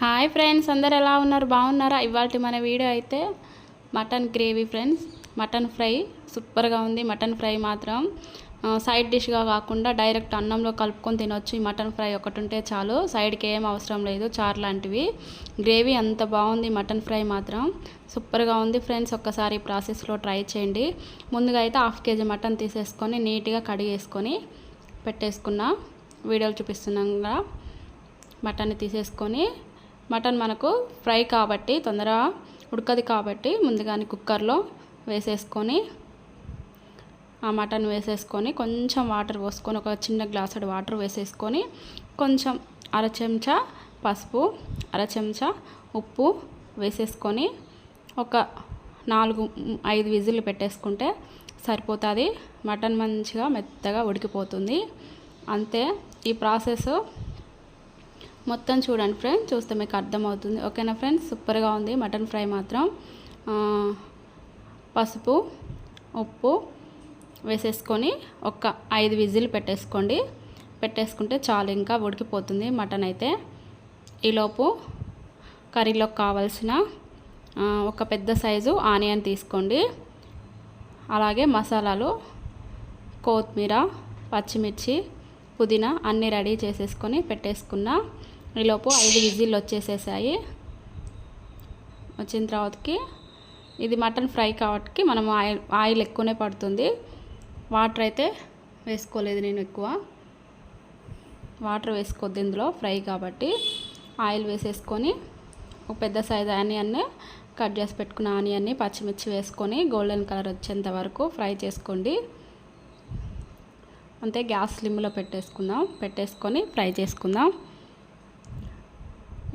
Hi friends అందరు ఎలా ఉన్నారు? బాగున్నారా? ఇవాళ మన వీడియో అయితే mutton gravy friends. Mutton fry సూపర్గా ఉంది. మటన్ ఫ్రై మాత్రం సైడ్ డిష్గా కాకుండా డైరెక్ట్ అన్నంలో కలుపుకొని తినొచ్చు. ఈ మటన్ ఫ్రై ఒకటి ఉంటే చాలు. సైడ్కి ఏం అవసరం లేదు. చార్ లాంటివి. గ్రేవీ అంత బాగుంది మటన్ ఫ్రై మాత్రం. సూపర్గా ఉంది ఫ్రెండ్స్. ఒక్కసారి ప్రాసెస్లో ట్రై చేయండి. ముందుగా అయితే హాఫ్ కేజీ మటన్ తీసేసుకొని నీట్గా కడిగేసుకొని పెట్టేసుకున్న వీడియోలు చూపిస్తున్నాం కదా. మటన్ తీసేసుకొని మటన్ మనకు ఫ్రై కాబట్టి తొందరగా ఉడకది కాబట్టి ముందుగానే కుక్కర్లో వేసేసుకొని ఆ మటన్ వేసేసుకొని కొంచెం వాటర్ పోసుకొని ఒక చిన్న గ్లాసుడు వాటర్ వేసేసుకొని కొంచెం అర చెంచా పసుపు అర చెంచా ఉప్పు వేసేసుకొని ఒక నాలుగు ఐదు విజిల్లు పెట్టేసుకుంటే సరిపోతుంది. మటన్ మంచిగా మెత్తగా ఉడికిపోతుంది. అంతే ఈ ప్రాసెస్ మొత్తం చూడండి ఫ్రెండ్స్ చూస్తే మీకు అర్థమవుతుంది. ఓకేనా ఫ్రెండ్స్ సూపర్గా ఉంది. మటన్ ఫ్రై మాత్రం పసుపు ఉప్పు వేసేసుకొని ఒక ఐదు విజిల్ పెట్టేసుకోండి. పెట్టేసుకుంటే చాలు ఇంకా ఉడికిపోతుంది మటన్ అయితే. ఈలోపు కర్రీలోకి కావాల్సిన ఒక పెద్ద సైజు ఆనియన్ తీసుకోండి. అలాగే మసాలాలు కొత్తిమీర పచ్చిమిర్చి పుదీనా అన్నీ రెడీ చేసేసుకొని పెట్టేసుకున్న ఈలోపు ఐదు విజిల్లు వచ్చేసేసాయి. వచ్చిన తర్వాతకి ఇది మటన్ ఫ్రై కాబట్టి మనం ఆయిల్ ఆయిల్ ఎక్కువనే పడుతుంది. వాటర్ అయితే వేసుకోలేదు నేను ఎక్కువ. వాటర్ వేసుకోవద్దు ఇందులో ఫ్రై కాబట్టి ఆయిల్ వేసేసుకొని ఒక పెద్ద సైజ్ ఆనియన్ని కట్ చేసి పెట్టుకున్న ఆనియన్ని పచ్చిమిర్చి వేసుకొని గోల్డెన్ కలర్ వచ్చేంత వరకు ఫ్రై చేసుకోండి. అంతే గ్యాస్ స్లిమ్లో పెట్టేసుకుందాం పెట్టేసుకొని ఫ్రై చేసుకుందాం.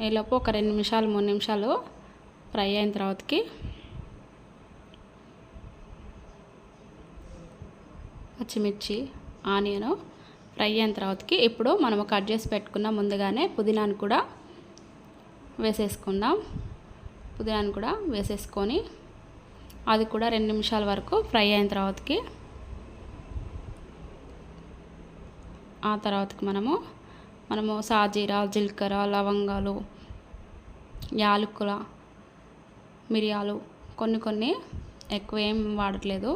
ఈలోపు ఒక రెండు నిమిషాలు మూడు నిమిషాలు ఫ్రై అయిన తర్వాతకి పచ్చిమిర్చి ఆనియను ఫ్రై అయిన తర్వాతకి ఇప్పుడు మనం కట్ చేసి పెట్టుకున్న ముందుగానే పుదీనాను కూడా వేసేసుకుందాం. పుదీనాను కూడా వేసేసుకొని అది కూడా రెండు నిమిషాల వరకు ఫ్రై అయిన తర్వాతకి ఆ తర్వాతకి మనము మనము సాజీరా జీలకర్ర లవంగాలు యాలకుల మిరియాలు కొన్ని కొన్ని ఎక్కువ ఏం వాడట్లేదు.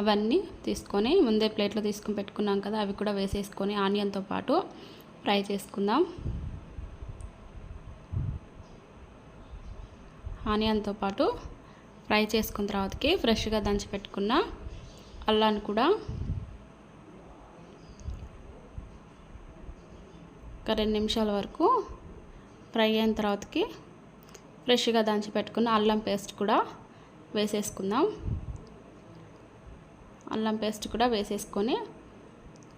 అవన్నీ తీసుకొని ముందే ప్లేట్లో తీసుకొని పెట్టుకున్నాం కదా అవి కూడా వేసేసుకొని ఆనియన్తో పాటు ఫ్రై చేసుకుందాం. ఆనియన్తో పాటు ఫ్రై చేసుకున్న తర్వాతకి ఫ్రెష్గా దంచి పెట్టుకున్న అల్లాన్ని కూడా ఒక రెండు నిమిషాల వరకు ఫ్రై అయిన తర్వాతకి ఫ్రెష్గా దంచి పెట్టుకున్న అల్లం పేస్ట్ కూడా వేసేసుకుందాం. అల్లం పేస్ట్ కూడా వేసేసుకొని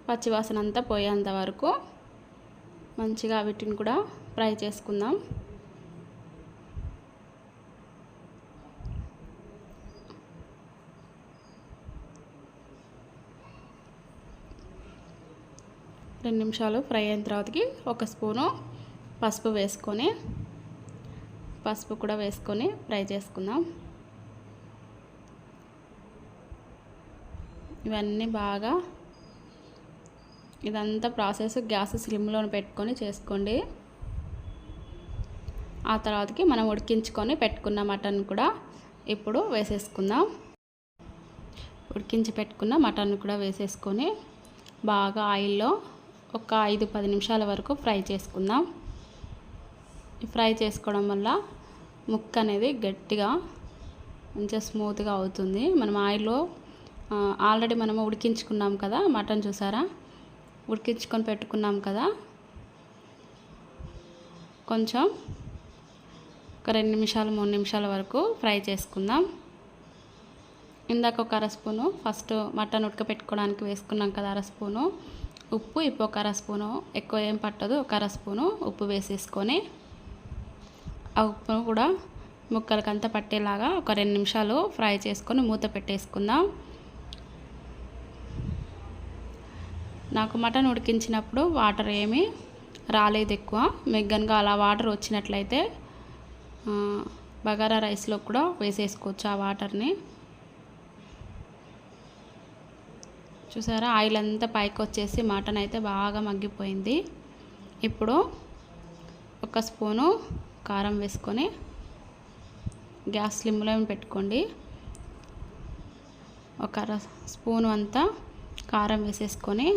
పచ్చివాసన అంతా పోయేంత వరకు మంచిగా వీటిని కూడా ఫ్రై చేసుకుందాం. రెండు నిమిషాలు ఫ్రై అయిన తర్వాతకి ఒక స్పూను పసుపు వేసుకొని పసుపు కూడా వేసుకొని ఫ్రై చేసుకుందాం. ఇవన్నీ బాగా ఇదంతా ప్రాసెస్ గ్యాస్ స్లిమ్లో పెట్టుకొని చేసుకోండి. ఆ తర్వాతకి మనం ఉడికించుకొని పెట్టుకున్న మటన్ కూడా ఇప్పుడు వేసేసుకుందాం. ఉడికించి పెట్టుకున్న మటన్ కూడా వేసేసుకొని బాగా ఆయిల్లో ఒక ఐదు పది నిమిషాల వరకు ఫ్రై చేసుకుందాం. ఫ్రై చేసుకోవడం వల్ల ముక్క అనేది గట్టిగా మంచిగా స్మూత్గా అవుతుంది. మనం ఆయిల్లో ఆల్రెడీ మనము ఉడికించుకున్నాం కదా మటన్ చూసారా? ఉడికించుకొని పెట్టుకున్నాం కదా. కొంచెం ఒక రెండు నిమిషాలు మూడు నిమిషాల వరకు ఫ్రై చేసుకుందాం. ఇందాక ఒక అర స్పూను ఫస్ట్ మటన్ ఉడకపెట్టుకోవడానికి వేసుకున్నాం కదా అర స్పూను. ఉప్పు ఇప్పుడు ఒక అర స్పూను ఎక్కువ ఏం పట్టదు ఒక అర స్పూను ఉప్పు వేసేసుకొని ఆ ఉప్పును కూడా ముక్కలకంతా పట్టేలాగా ఒక రెండు నిమిషాలు ఫ్రై చేసుకొని మూత పెట్టేసుకుందాం. నాకు మటన్ ఉడికించినప్పుడు వాటర్ ఏమీ రాలేదు ఎక్కువ. మెగ్గన్గా అలా వాటర్ వచ్చినట్లయితే బగారా రైస్లో కూడా వేసేసుకోవచ్చు ఆ వాటర్ని. చూసారా? ఆయిల్ అంతా పైకి వచ్చేసి మటన్ అయితే బాగా మగ్గిపోయింది. ఇప్పుడు ఒక స్పూను కారం వేసుకొని గ్యాస్ స్లిమ్లో పెట్టుకోండి. ఒక అర స్పూను అంతా కారం వేసేసుకొని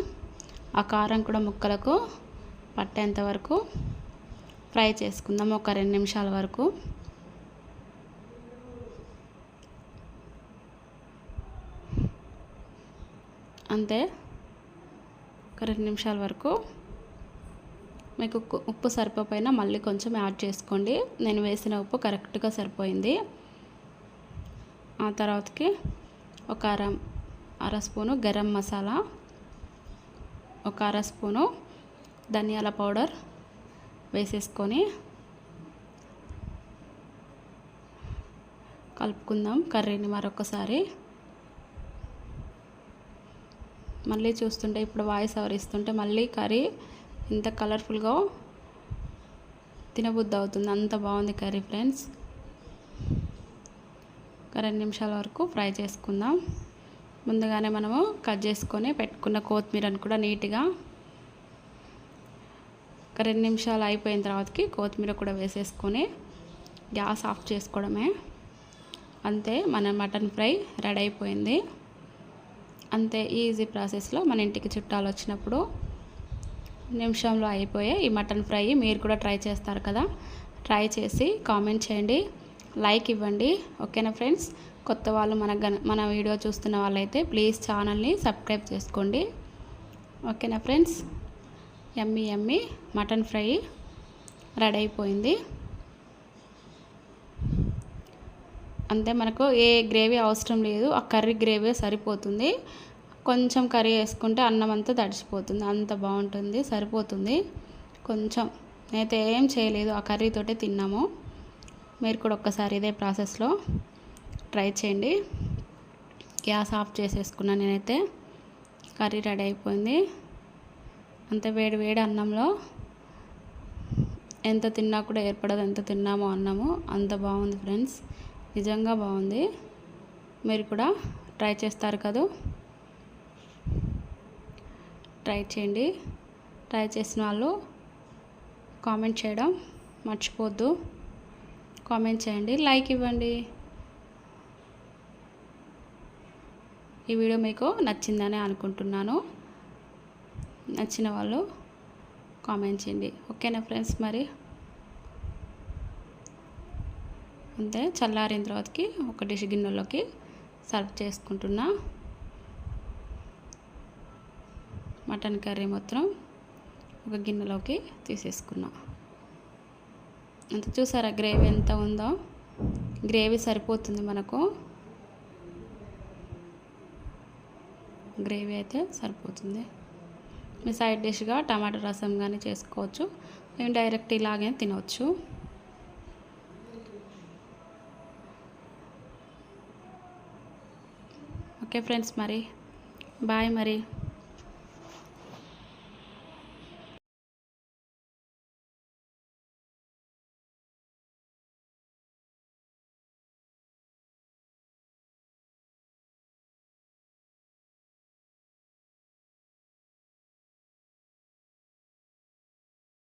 ఆ కారం కూడా ముక్కలకు పట్టేంత వరకు ఫ్రై చేసుకుందాం. ఒక రెండు నిమిషాల వరకు. అంతే. ఒక రెండు నిమిషాల వరకు మీకు ఉప్పు సరిపోయినా మళ్ళీ కొంచెం యాడ్ చేసుకోండి. నేను వేసిన ఉప్పు కరెక్ట్గా సరిపోయింది. ఆ తర్వాతకి ఒక అర అర స్పూను గరం మసాలా ఒక అర స్పూను ధనియాల పౌడర్ వేసేసుకొని కలుపుకుందాం కర్రీని మరొకసారి. మళ్ళీ చూస్తుంటే ఇప్పుడు వాయిస్ ఓవర్ ఇస్తుంటే మళ్ళీ కర్రీ ఇంత కలర్ఫుల్గా తినబుద్ధి అవుతుంది. అంత బాగుంది కర్రీ ఫ్రెండ్స్. ఒక రెండు నిమిషాల వరకు ఫ్రై చేసుకుందాం. ముందుగానే మనము కట్ చేసుకొని పెట్టుకున్న కొత్తిమీరను కూడా నీట్గా ఒక రెండు నిమిషాలు అయిపోయిన తర్వాతకి కొత్తిమీర కూడా వేసేసుకొని గ్యాస్ ఆఫ్ చేసుకోవడమే. అంతే మన మటన్ ఫ్రై రెడీ అయిపోయింది. అంతే ఈజీ ప్రాసెస్లో మన ఇంటికి చుట్టాలు వచ్చినప్పుడు నిమిషంలో అయిపోయే ఈ మటన్ ఫ్రై మీరు కూడా ట్రై చేస్తారు కదా. ట్రై చేసి కామెంట్ చేయండి లైక్ ఇవ్వండి. ఓకేనా ఫ్రెండ్స్? కొత్త వాళ్ళు మన మన వీడియో చూస్తున్న వాళ్ళైతే ప్లీజ్ ఛానల్ని సబ్స్క్రైబ్ చేసుకోండి. ఓకేనా ఫ్రెండ్స్? ఎమ్మి ఎమ్మి మటన్ ఫ్రై రెడీ అయిపోయింది. అంతే మనకు ఏ గ్రేవీ అవసరం లేదు ఆ కర్రీ గ్రేవీ సరిపోతుంది. కొంచెం కర్రీ వేసుకుంటే అన్నం అంతా తడిచిపోతుంది అంత బాగుంటుంది సరిపోతుంది. కొంచెం నేనైతే ఏం చేయలేదు ఆ కర్రీతోటే తిన్నాము. మీరు కూడా ఒక్కసారి ఇదే ప్రాసెస్లో ట్రై చేయండి. గ్యాస్ ఆఫ్ చేసేసుకున్నాను నేనైతే. కర్రీ రెడీ అయిపోయింది. అంత వేడి వేడి అన్నంలో ఎంత తిన్నా కూడా ఏర్పడదు ఎంత తిన్నామో అన్నము. అంత బాగుంది ఫ్రెండ్స్. నిజంగా బాగుంది. మీరు కూడా ట్రై చేస్తారు కదా. ట్రై చేయండి. ట్రై చేసిన వాళ్ళు కామెంట్ చేయడం మర్చిపోద్దు. కామెంట్ చేయండి. లైక్ ఇవ్వండి. ఈ వీడియో మీకు నచ్చిందని అనుకుంటున్నాను. నచ్చిన వాళ్ళు కామెంట్ చేయండి. ఓకేనా ఫ్రెండ్స్ మరి? అంతే చల్లారిన తర్వాతకి ఒక డిష్ గిన్నెలోకి సర్వ్ చేసుకుంటున్నా. మటన్ కర్రీ మొత్తం ఒక గిన్నెలోకి తీసేసుకున్నా. అంత చూసారా గ్రేవీ ఎంత ఉందో? గ్రేవీ సరిపోతుంది మనకు. గ్రేవీ అయితే సరిపోతుంది. మీ సైడ్ డిష్గా టమాటా రసం కానీ చేసుకోవచ్చు. మేము డైరెక్ట్ ఇలాగే తినవచ్చు ఓకే ఫ్రెండ్స్ మరి బాయ్ మరి